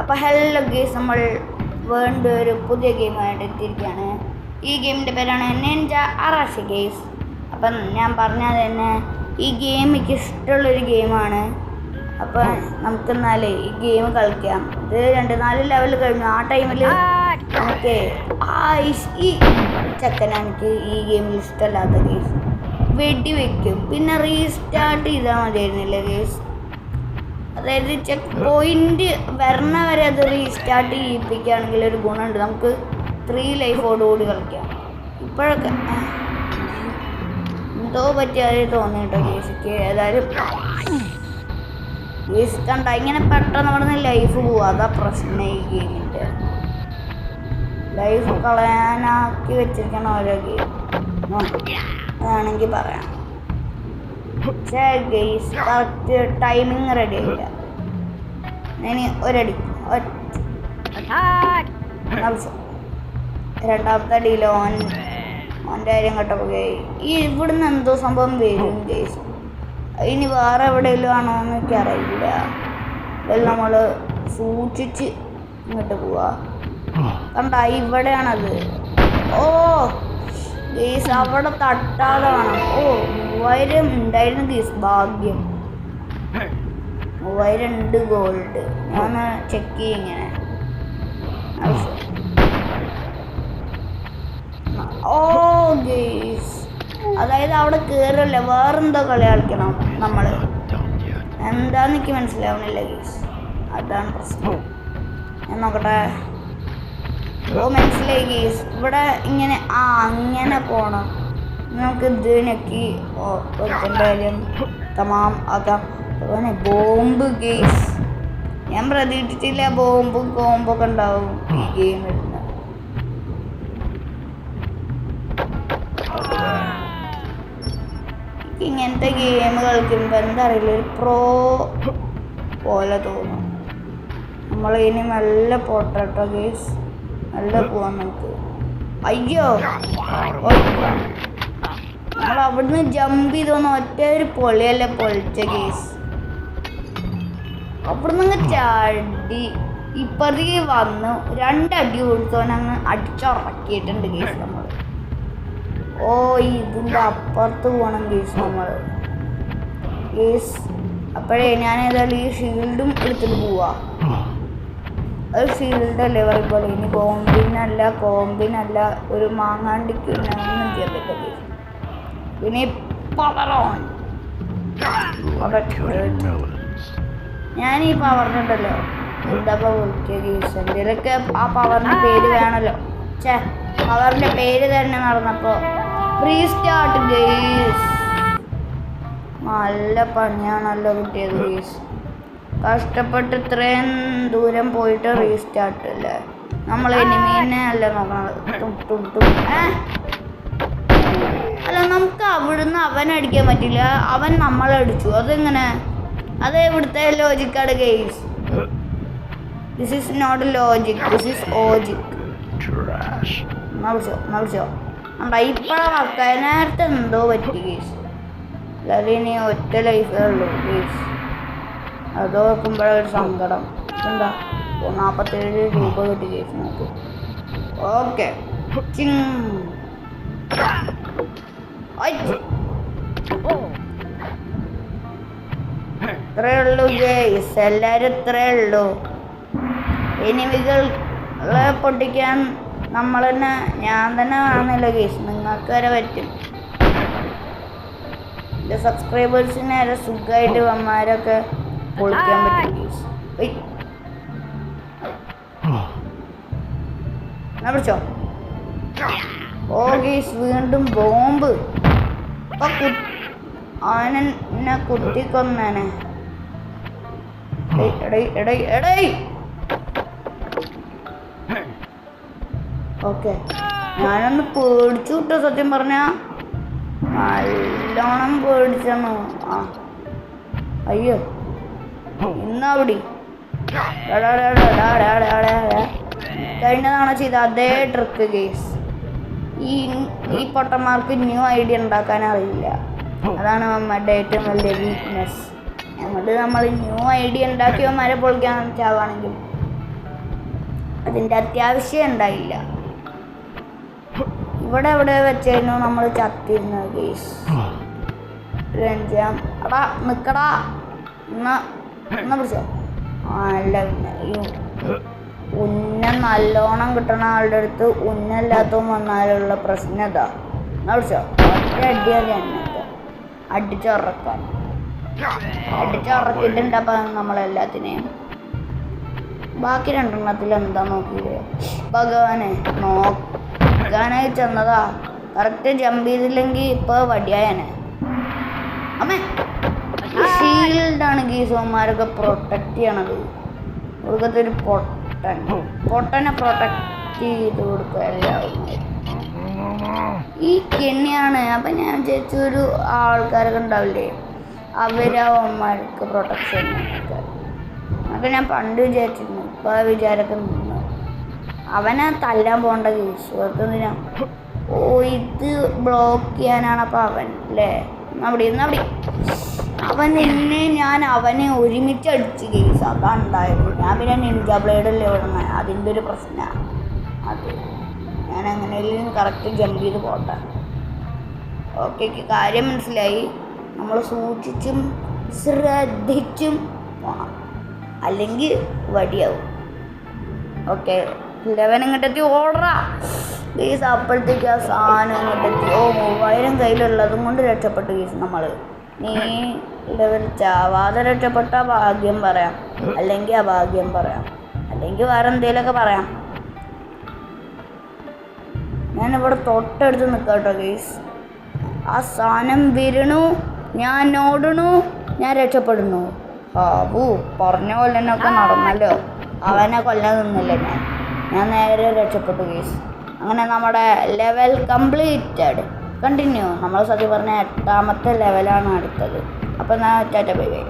അപ്പോൾ hello guys നമ്മൾ വീണ്ടും ഒരു പുതിയ ഗെയിമായിട്ട് എത്തിയിരിക്കുകയാണ്. ഈ ഗെയിമിന്റെ പേരാണ് നെഞ്ച അറാഷി ഗെയ്സ് അപ്പം ഞാൻ പറഞ്ഞാൽ തന്നെ ഈ ഗെയിം എനിക്ക് ഇഷ്ടമുള്ളൊരു ഗെയിമാണ് അപ്പോൾ നമുക്ക് എന്നാലേ ഈ ഗെയിം കളിക്കാം. ഇത് രണ്ട് നാല് ലെവൽ കഴിഞ്ഞു. ആ ടൈമിൽ നമുക്ക് ഈ ചക്കനാണ് എനിക്ക് ഈ ഗെയിമിൽ ഇഷ്ടമല്ലാത്ത ഗെയ്സ് വെടിവെക്കും. പിന്നെ റീസ്റ്റാർട്ട് ചെയ്താൽ മതിയായിരുന്നില്ല ഗെയ്സ് അതായത് ചെക്ക് പോയിന്റ് വരണ വരെ അത് റീസ്റ്റാർട്ട് ചെയ്യിപ്പിക്കുകയാണെങ്കിൽ ഒരു ഗുണമുണ്ട്. നമുക്ക് ത്രീ ലൈഫോടുകൂടി കളിക്കാം. ഇപ്പോഴൊക്കെ എന്തോ പറ്റിയാതെ തോന്നി കേട്ടോ കേസിക്ക്. ഏതായാലും കേസ് ഇങ്ങനെ പെട്ടെന്ന് അവിടെ നിന്ന് ലൈഫ് പോവുക അതാ പ്രശ്നം ഈ ഗെയിമിന്റെ ലൈഫ് കളയാനാക്കി വെച്ചിരിക്കണം ഓരോ ഗെയിം. വേണമെങ്കിൽ പറയാം. ഗെയ്സ് കറക്റ്റ് ടൈമിങ് റെഡി ആയില്ല. ഇനി ഒരടി. രണ്ടാമത്തെ അടിയിൽ ഓൻ ഓന്റെ കാര്യം കേട്ടപ്പോൾ ഈ ഇവിടുന്ന് എന്തോ സംഭവം വരും ഗെയ്സ് ഇനി വേറെ എവിടെയെങ്കിലും ആണോ എന്ന് എനിക്ക് അറിയില്ല. ഇതെല്ലാം നമ്മൾ സൂക്ഷിച്ച് ഇങ്ങോട്ട് പോവാ. കണ്ട ഇവിടെയാണത്. ഓ! ഗീസ് അവിടെ തട്ടാതെ വേണം ഓ മൂവായിരം ഉണ്ടായിരുന്നു ഗീസ് ഭാഗ്യം. മൂവായിരം ഉണ്ട് ഗോൾഡ് ഞാൻ ചെക്ക് ചെയ്യും ഇങ്ങനെ. ഓ ഗീസ്. അതായത് അവിടെ കയറല്ലേ വേറെന്തോ കളി കളിക്കണം നമ്മൾ എന്താന്ന് എനിക്ക് മനസ്സിലാവണില്ല ഗീസ്. അതാണ് പ്രശ്നം. ഞാൻ നോക്കട്ടെ. ഓ മനസ്സിലായി ഗീസ്. ഇവിടെ ഇങ്ങനെ ആ അങ്ങനെ പോണം. നമുക്ക് ഇത് ഞെക്കി ഓ ഒരുത്തന്റെ കാര്യം തമാം ആക്കാം അതുപോലെ ബോംബ് ഗെയ്സ് ഞാൻ പ്രതീക്ഷിച്ചില്ല ബോംബും കോമ്പൊക്കെ ഉണ്ടാവും ഈ ഗെയിം വരുന്ന ഇങ്ങനത്തെ ഗെയിം കളിക്കുമ്പോൾ എന്താ അറിയില്ല ഒരു പ്രോ പോലെ തോന്നും. നമ്മൾ ഇനി നല്ല പോട്ടോ ഗേസ്. നല്ല പോവാൻ നമുക്ക്. അയ്യോ. നമ്മൾ അവിടുന്ന് ജമ്പ് ചെയ്തോന്ന് ഒറ്റ ഒരു പൊളിയല്ലേ പൊളിച്ച കേസ് അവിടുന്ന് അങ്ങ് ചാടി. ഇപ്പറത്തേക്ക് വന്ന് രണ്ടടി കൊടുത്തോനങ്ങ് അടിച്ചുറക്കിയിട്ടുണ്ട് കേസ് നമ്മൾ ഓ ഇതിന്റെ അപ്പുറത്ത് പോകണം കേസ് നമ്മൾ കേസ് അപ്പോഴേ ഞാൻ ഏതായാലും ഈ ഷീൽഡും എടുത്തിട്ട് പോവാ. അത് ഫീൽഡ് അല്ലേ പറയുമ്പോൾ ഇനി കോമ്പിനല്ല കോമ്പിനല്ല ഒരു മാങ്ങാണ്ടിക്ക് ഒന്നും ചെയ്യാൻ പറ്റില്ല കേസ് പിന്നെ പവർ ഓൺ ഞാൻ ഈ പവറിനുണ്ടല്ലോ എന്താ വിളിക്കുക എന്തെങ്കിലുമൊക്കെ ആ പവറിന്റെ പേര് വേണല്ലോ. ചേ പവറിന്റെ പേര് തന്നെ നടന്നപ്പോൾ സ്റ്റാർട്ട് ഗെയ്സ് നല്ല പണിയാണല്ലോ കിട്ടിയത് ഗെയ്സ് കഷ്ടപ്പെട്ട് ഇത്രയും ദൂരം പോയിട്ട് റീസ്റ്റാർട്ട് അല്ലേ നമ്മൾ എനിമീനെ അല്ല നോക്കണത്? അല്ല നമുക്ക് അവിടുന്ന് അവൻ അടിക്കാൻ പറ്റില്ല. അവൻ നമ്മളെ അടിച്ചു. അതെങ്ങനെ? അത് ഇവിടുത്തെ ലോജിക്കാണ് guys this is not logic this is logic Trash. നവിച്ചോ നവിച്ചോ അണ്ടാ ഇപ്പഴാ വർക്കായ നേരത്തെ എന്തോ പറ്റി ഗെയ്സ് അല്ലാതെ ഇനി ഒറ്റ ലൈഫേ ഉള്ളൂ ഗെയ്സ് അത് ഓർക്കുമ്പോഴൊരു സങ്കടം. എന്താ നാൽപ്പത്തേഴ് രൂപ കിട്ടി ചേച്ചി നമുക്ക് ഓക്കെ. ഇത്രേ ഉള്ളൂ ഗേസ്. എല്ലാവരും ഇത്രേ ഉള്ളൂ. എനിമികളെ പൊട്ടിക്കാൻ നമ്മൾ തന്നെ ഞാൻ തന്നെ വേണമെന്നില്ല ഗേസ്. നിങ്ങൾക്ക് വരെ പറ്റും. എന്റെ സബ്സ്ക്രൈബേഴ്സിനെ വരെ സുഖമായിട്ട് വന്മാരൊക്കെ പൊളിക്കാൻ പറ്റും പിടിച്ചോ ഓ ഗീസ് വീണ്ടും ബോംബ്. അവനെന്നെ കുത്തിക്കൊന്നേനെ. എടയ് എടയ് എടയ് ഓക്കെ. ഞാനൊന്ന് പേടിച്ചു കിട്ടോ സത്യം പറഞ്ഞ. നല്ലോണം പേടിച്ചെന്നു ആ. അയ്യോ. ഇന്നവിടെ കഴിഞ്ഞതാണ് ചെയ്ത അതേ ട്രിക്ക് കേസ് ഈ ഈ പൊട്ടന്മാർക്ക് ന്യൂ ഐഡിയ ഉണ്ടാക്കാൻ അറിയില്ല. അതാണ് അമ്മയുടെ ഏറ്റവും വലിയ വീക്ക്നെസ് എന്നിട്ട് നമ്മൾ ന്യൂ ഐഡിയ ഉണ്ടാക്കിയവന്മാരെ പൊളിക്കാൻ ചാവാണെങ്കിൽ അതിന്റെ അത്യാവശ്യം ഉണ്ടായില്ല. ഇവിടെ എവിടെ വെച്ചായിരുന്നു നമ്മൾ ചത്തിരുന്നത് കേസ് അടാ നിക്കടാ. എന്നാ എന്നാ പിടിച്ചോ അല്ല ഉന്ന നല്ലോണം കിട്ടണ ആളുടെ അടുത്ത് ഉന്നല്ലാത്തവൻ വന്നാലുള്ള പ്രശ്നം ഇതാ. എന്നാ പിടിച്ചോ ഒറ്റ അടിയാതെ എണ്ണത്തെ അടിച്ചുറക്കാൻ അടിച്ചുറക്കിട്ടുണ്ടപ്പം നമ്മളെല്ലാത്തിനെയും ബാക്കി രണ്ടെണ്ണത്തിൽ എന്താ നോക്കിയത് ഭഗവാനെ നോക്കാനായി ചെന്നതാ. കറക്റ്റ് ജമ്പ് ചെയ്തില്ലെങ്കിൽ ഇപ്പൊ വടിയായനെ. അമ്മേ ഷീൽഡാണ് ഗീസോന്മാരൊക്കെ പ്രൊട്ടക്ട് ചെയ്യണത്. ഒടുക്കത്തെ ഒരു പൊട്ടൻ. പൊട്ടനെ പ്രൊട്ടക്റ്റ് ചെയ്ത് കൊടുക്കുക എല്ലാവരും ഈ കെണിയാണ്. അപ്പം ഞാൻ വിചാരിച്ചൊരു ആൾക്കാരൊക്കെ ഉണ്ടാവില്ലേ? അവരവന്മാർക്ക് പ്രൊട്ടക്ഷൻ അതൊക്കെ ഞാൻ പണ്ട് വിചാരിച്ചിരുന്നു. ഇപ്പൊ ആ വിചാരമൊക്കെ നിന്ന്. അവനെ തല്ലാൻ പോകേണ്ട കേസ് ഞാൻ ഓ ഇത് ബ്ലോക്ക് ചെയ്യാനാണ് അപ്പം അവൻ അല്ലേ അവിടെ ഇന്ന് അവിടെ അവൻ എന്നെ ഞാൻ അവനെ ഒരുമിച്ച് അടിച്ച് കേസ്. അതാണ് ഉണ്ടായത് ഞാൻ പിന്നെ നിഞ്ച ബ്ലേഡല്ലേ ഓടുന്നത് അതിന്റെ ഒരു പ്രശ്നമാണ് അത് ഞാൻ എങ്ങനെയും കറക്റ്റ് ജമ്പ് ചെയ്ത് പോട്ടെ. ഓക്കെ കാര്യം മനസ്സിലായി. നമ്മൾ സൂക്ഷിച്ചും ശ്രദ്ധിച്ചും പോണം. അല്ലെങ്കിൽ വടിയാവും. ഓക്കെ ലെവൻ ഇങ്ങോട്ടെത്തി ഓർഡറാ ഗീസ് അപ്പോഴത്തേക്ക് ആ സാധനം ഇങ്ങോട്ടെത്തി. ഓ മൂവായിരം കയ്യിലുള്ളതും കൊണ്ട് രക്ഷപ്പെട്ടു ഗീസ് നമ്മൾ നീ ചാവാതെ രക്ഷപ്പെട്ട ഭാഗ്യം പറയാം. അല്ലെങ്കിൽ അഭാഗ്യം പറയാം. അല്ലെങ്കിൽ വേറെ എന്തെങ്കിലുമൊക്കെ പറയാം. ഞാനിവിടെ തൊട്ടടുത്ത് നിൽക്കാം കേട്ടോ ആ സാധനം വിരണു ഞാൻ ഓടണു ഞാൻ രക്ഷപ്പെടുന്നു. ആവൂ പറഞ്ഞ കൊല്ലനൊക്കെ നടന്നല്ലോ. അവനെ കൊല്ലാൻ നിന്നില്ല ഞാൻ. ഞാൻ നേരെ രക്ഷപ്പെട്ടു കേസ് അങ്ങനെ നമ്മുടെ ലെവൽ കംപ്ലീറ്റഡ് കണ്ടിന്യൂ. നമ്മൾ സത്യം പറഞ്ഞ എട്ടാമത്തെ ലെവലാണ് അടുത്തത്. അപ്പോൾ ഞാൻ ടാറ്റ ബൈ ബൈ.